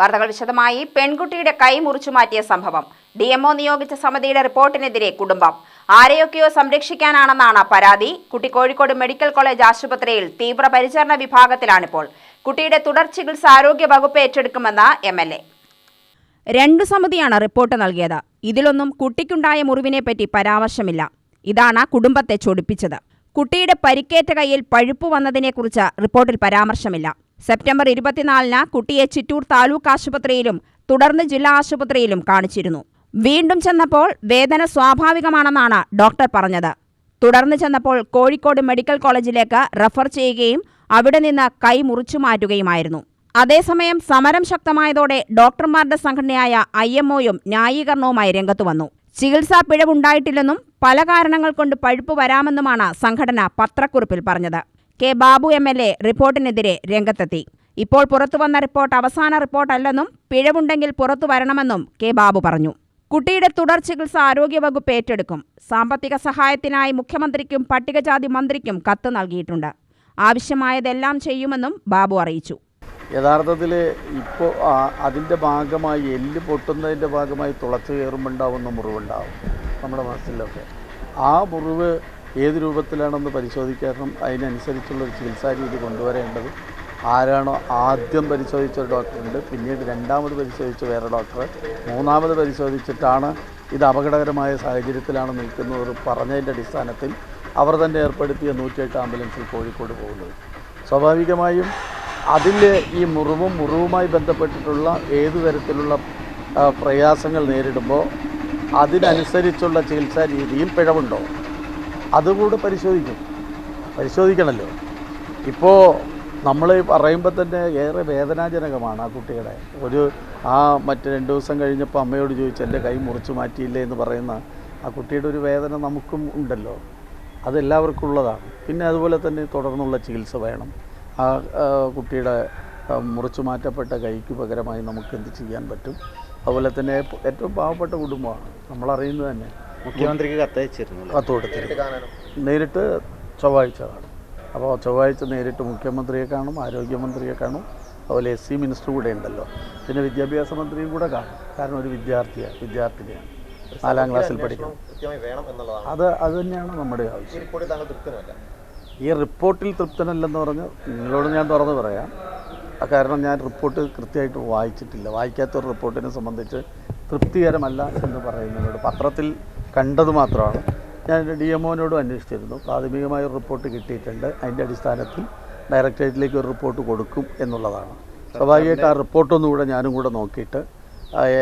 വാർത്തകൾ വിശദമായി. പെൺകുട്ടിയുടെ കൈ മുറിച്ചു മാറ്റിയ സംഭവം. ഡി എംഒ നിയോഗിച്ച സമിതിയുടെ റിപ്പോർട്ടിനെതിരെ കുടുംബം. ആരെയൊക്കെയോ സംരക്ഷിക്കാനാണെന്നാണ് പരാതി. കുട്ടി കോഴിക്കോട് മെഡിക്കൽ കോളേജ് ആശുപത്രിയിൽ തീവ്രപരിചരണ വിഭാഗത്തിലാണിപ്പോൾ. കുട്ടിയുടെ തുടർ ചികിത്സ ആരോഗ്യ വകുപ്പ് ഏറ്റെടുക്കുമെന്ന് എം എൽ എ. രണ്ടു സമിതിയാണ് റിപ്പോർട്ട് നൽകിയത്. ഇതിലൊന്നും കുട്ടിക്കുണ്ടായ മുറിവിനെപ്പറ്റി പരാമർശമില്ല. ഇതാണ് കുടുംബത്തെ ചൊടിപ്പിച്ചത്. കുട്ടിയുടെ പരിക്കേറ്റ കയ്യിൽ പഴുപ്പ് വന്നതിനെക്കുറിച്ച് റിപ്പോർട്ടിൽ പരാമർശമില്ല. സെപ്റ്റംബർ ഇരുപത്തിനാലിന് കുട്ടിയെ ചിറ്റൂർ താലൂക്ക് ആശുപത്രിയിലും തുടർന്ന് ജില്ലാ ആശുപത്രിയിലും കാണിച്ചിരുന്നു. വീണ്ടും ചെന്നപ്പോൾ വേദന സ്വാഭാവികമാണെന്നാണ് ഡോക്ടർ പറഞ്ഞത്. തുടർന്ന് ചെന്നപ്പോൾ കോഴിക്കോട് മെഡിക്കൽ കോളേജിലേക്ക് റഫർ ചെയ്യുകയും അവിടെ നിന്ന് കൈ മുറിച്ചു മാറ്റുകയുമായിരുന്നു. അതേസമയം സമരം ശക്തമായതോടെ ഡോക്ടർമാരുടെ സംഘടനയായ ഐ എം ഒയും ന്യായീകരണവുമായി രംഗത്തു വന്നു. ചികിത്സാ പിഴവുണ്ടായിട്ടില്ലെന്നും പല കാരണങ്ങൾ കൊണ്ട് പഴുപ്പ് വരാമെന്നുമാണ് സംഘടന പത്രക്കുറിപ്പിൽ പറഞ്ഞത്. K Babu M L A റിപ്പോർട്ടിനെതിരെ രംഗത്തെത്തി. ഇപ്പോൾ പുറത്തുവന്ന റിപ്പോർട്ട് അവസാന റിപ്പോർട്ടല്ലെന്നും പിഴവുണ്ടെങ്കിൽ പുറത്തു വരണമെന്നും കെ ബാബു പറഞ്ഞു. കുട്ടിയുടെ തുടർ ചികിത്സ ആരോഗ്യവകുപ്പ് ഏറ്റെടുക്കും. സാമ്പത്തിക സഹായത്തിനായി മുഖ്യമന്ത്രിക്കും പട്ടികജാതി മന്ത്രിക്കും കത്ത് നൽകിയിട്ടുണ്ട്. ആവശ്യമായതെല്ലാം ചെയ്യുമെന്നും ബാബു അറിയിച്ചു. യഥാർത്ഥത്തിൽ ഇപ്പോൾ അതിന്റെ ഭാഗമായി എല്ല് പൊട്ടുന്നതിന്റെ ഭാഗമായി തുളച്ചു കയറുമ്പോണ്ടാവുന്ന മുറിവുണ്ടാവും നമ്മുടെ മനസ്സിലൊക്കെ. ആ മുറിവ് ഏത് രൂപത്തിലാണെന്ന് പരിശോധിക്കണം അതിനനുസരിച്ചുള്ളൊരു ചികിത്സാ രീതി കൊണ്ടുവരേണ്ടത് ആരാണോ ആദ്യം പരിശോധിച്ച ഒരു ഡോക്ടറുണ്ട് പിന്നീട് രണ്ടാമത് പരിശോധിച്ച വേറെ ഡോക്ടർ മൂന്നാമത് പരിശോധിച്ചിട്ടാണ് ഇത് അപകടകരമായ സാഹചര്യത്തിലാണ് നിൽക്കുന്നത് പറഞ്ഞതിന്റെ അടിസ്ഥാനത്തിൽ അവർ തന്നെ ഏർപ്പെടുത്തിയ നൂറ്റിയെട്ട് ആംബുലൻസിൽ കോഴിക്കോട് പോകുന്നത്. സ്വാഭാവികമായും അതിൽ ഈ മുറിവും മുറിവുമായി ബന്ധപ്പെട്ടിട്ടുള്ള ഏതു തരത്തിലുള്ള പ്രയാസങ്ങൾ നേരിടുമ്പോൾ അതിനനുസരിച്ചുള്ള ചികിത്സാ രീതിയിൽ പിഴവുണ്ടോ? അതുകൂടെ പരിശോധിക്കും. പരിശോധിക്കണമല്ലോ ഇപ്പോൾ നമ്മൾ പറയുമ്പോൾ തന്നെ ഏറെ വേദനാജനകമാണ് ആ കുട്ടിയുടെ. ഒരു ആ മറ്റ് രണ്ട് ദിവസം കഴിഞ്ഞപ്പോൾ അമ്മയോട് ചോദിച്ചു എന്റെ കൈ മുറിച്ച് മാറ്റിയില്ലേ? എന്ന് പറയുന്ന ആ കുട്ടിയുടെ ഒരു വേദന നമുക്കും ഉണ്ടല്ലോ. അതെല്ലാവർക്കും ഉള്ളതാണ്. പിന്നെ അതുപോലെ തന്നെ തുടർന്നുള്ള ചികിത്സ വേണം. ആ കുട്ടിയുടെ മുറിച്ചു മാറ്റപ്പെട്ട കൈക്ക് പകരമായി നമുക്ക് എന്ത് ചെയ്യാൻ പറ്റും? അതുപോലെ തന്നെ ഏറ്റവും പാവപ്പെട്ട കുടുംബമാണ്. നമ്മളറിയുന്നത് തന്നെ. മുഖ്യമന്ത്രിക്ക് കത്തയച്ചിരുന്നു കത്ത് കൊടുത്തിരുന്നു നേരിട്ട് ചൊവ്വാഴ്ച കാണും. അപ്പോൾ ചൊവ്വാഴ്ച നേരിട്ട് മുഖ്യമന്ത്രിയെ കാണും ആരോഗ്യമന്ത്രിയെ കാണും അതുപോലെ എസ് സി മിനിസ്റ്റർ കൂടെ ഉണ്ടല്ലോ. പിന്നെ വിദ്യാഭ്യാസ മന്ത്രിയും കൂടെ കാണും. കാരണം ഒരു വിദ്യാർത്ഥിയാണ് വിദ്യാർത്ഥിനിയാണ്. നാലാം ക്ലാസ്സിൽ പഠിക്കണം. കൃത്യമായി വേണം എന്നുള്ളതാണ്. അത് അത് തന്നെയാണ് നമ്മുടെ ആവശ്യം. റിപ്പോർട്ടിൽ തൃപ്തനല്ല. ഈ റിപ്പോർട്ടിൽ തൃപ്തനല്ലെന്ന് പറഞ്ഞ് നിങ്ങളോട് ഞാൻ തുറന്നു പറയാം. ആ കാരണം ഞാൻ റിപ്പോർട്ട് കൃത്യമായിട്ട് വായിച്ചിട്ടില്ല. വായിക്കാത്ത ഒരു റിപ്പോർട്ടിനെ സംബന്ധിച്ച് തൃപ്തികരമല്ല എന്ന് പറയുന്നതിനോട് പത്രത്തിൽ കണ്ടത് മാത്രമാണ്. ഞാൻ ഡി എം ഒനോടും അന്വേഷിച്ചിരുന്നു. പ്രാഥമികമായ ഒരു റിപ്പോർട്ട് കിട്ടിയിട്ടുണ്ട്. അതിന്റെ അടിസ്ഥാനത്തിൽ ഡയറക്ടറേറ്റിലേക്ക് ഒരു റിപ്പോർട്ട് കൊടുക്കും എന്നുള്ളതാണ്. സ്വാഭാവികമായിട്ട് ആ റിപ്പോർട്ടൊന്നും കൂടെ ഞാനും കൂടെ നോക്കിയിട്ട്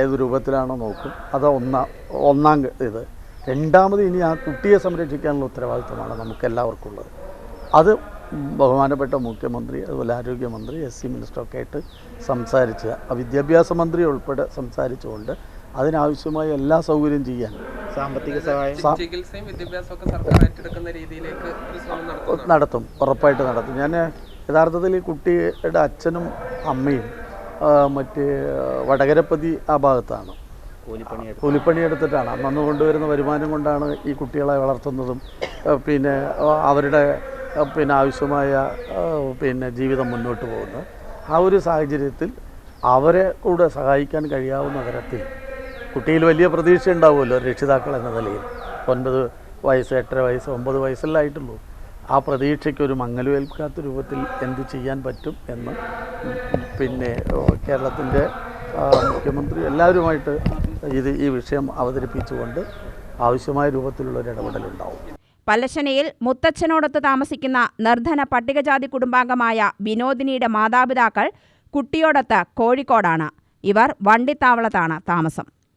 ഏത് രൂപത്തിലാണോ നോക്കും. അത് ഒന്നാം ഒന്നാം ഇത്. രണ്ടാമത് ഇനി ആ കുട്ടിയെ സംരക്ഷിക്കാനുള്ള ഉത്തരവാദിത്തമാണ് നമുക്ക് എല്ലാവർക്കും ഉള്ളത്. അത് ബഹുമാനപ്പെട്ട മുഖ്യമന്ത്രി അതുപോലെ ആരോഗ്യമന്ത്രി എസ് സി മിനിസ്റ്ററൊക്കെ ആയിട്ട് സംസാരിച്ച് വിദ്യാഭ്യാസ മന്ത്രി ഉൾപ്പെടെ സംസാരിച്ചുകൊണ്ട് അതിനാവശ്യമായ എല്ലാ സൗകര്യം ചെയ്യാൻ. സാമ്പത്തിക സഹായം. സാ- ചികിത്സയും സർക്കാർ ഏറ്റെടുക്കുന്ന രീതിയിലേക്ക് ഒരു ശ്രമം നടത്തുന്നു? നടത്തും. ഉറപ്പായിട്ട് നടത്തും. ഞാൻ യഥാർത്ഥത്തിൽ ഈ കുട്ടിയുടെ അച്ഛനും അമ്മയും മറ്റ് വടകരപ്പതി ആ ഭാഗത്താണ്. കൂലിപ്പണി കൂലിപ്പണി എടുത്തിട്ടാണ് അന്നു കൊണ്ടുവരുന്ന വരുമാനം കൊണ്ടാണ് ഈ കുട്ടികളെ വളർത്തുന്നതും പിന്നെ അവരുടെ പിന്നെ ആവശ്യമായ പിന്നെ ജീവിതം മുന്നോട്ട് പോകുന്നത്. ആ ഒരു സാഹചര്യത്തിൽ അവരെ കൂടെ സഹായിക്കാൻ കഴിയാവുന്ന തരത്തിൽ കുട്ടിയിൽ വലിയ പ്രതീക്ഷ ഉണ്ടാവുമല്ലോ രക്ഷിതാക്കൾ എന്ന നിലയിൽ. ഒൻപത് വയസ്സ് എട്ടര വയസ്സ് ഒമ്പത് വയസ്സല്ലേ ആയിട്ടുള്ളൂ. ആ പ്രതീക്ഷയ്ക്കൊരു മങ്ങലുവേൽക്കാത്ത രൂപത്തിൽ എന്ത് ചെയ്യാൻ പറ്റും എന്ന് പിന്നെ കേരളത്തിന്റെ മുഖ്യമന്ത്രി എല്ലാവരുമായിട്ട് ഇത് ഈ വിഷയം അവതരിപ്പിച്ചുകൊണ്ട് ആവശ്യമായ രൂപത്തിലുള്ള ഒരു ഇടപെടലുണ്ടാവും. പല്ലശ്ശനയിൽ മുത്തച്ഛനോടൊത്ത് താമസിക്കുന്ന നിർധന പട്ടികജാതി കുടുംബാംഗമായ വിനോദിനിയുടെ മാതാപിതാക്കൾ കുട്ടിയോടൊത്ത് കോഴിക്കോടാണ്. ഇവർ വണ്ടിത്താവളത്താണ് താമസം.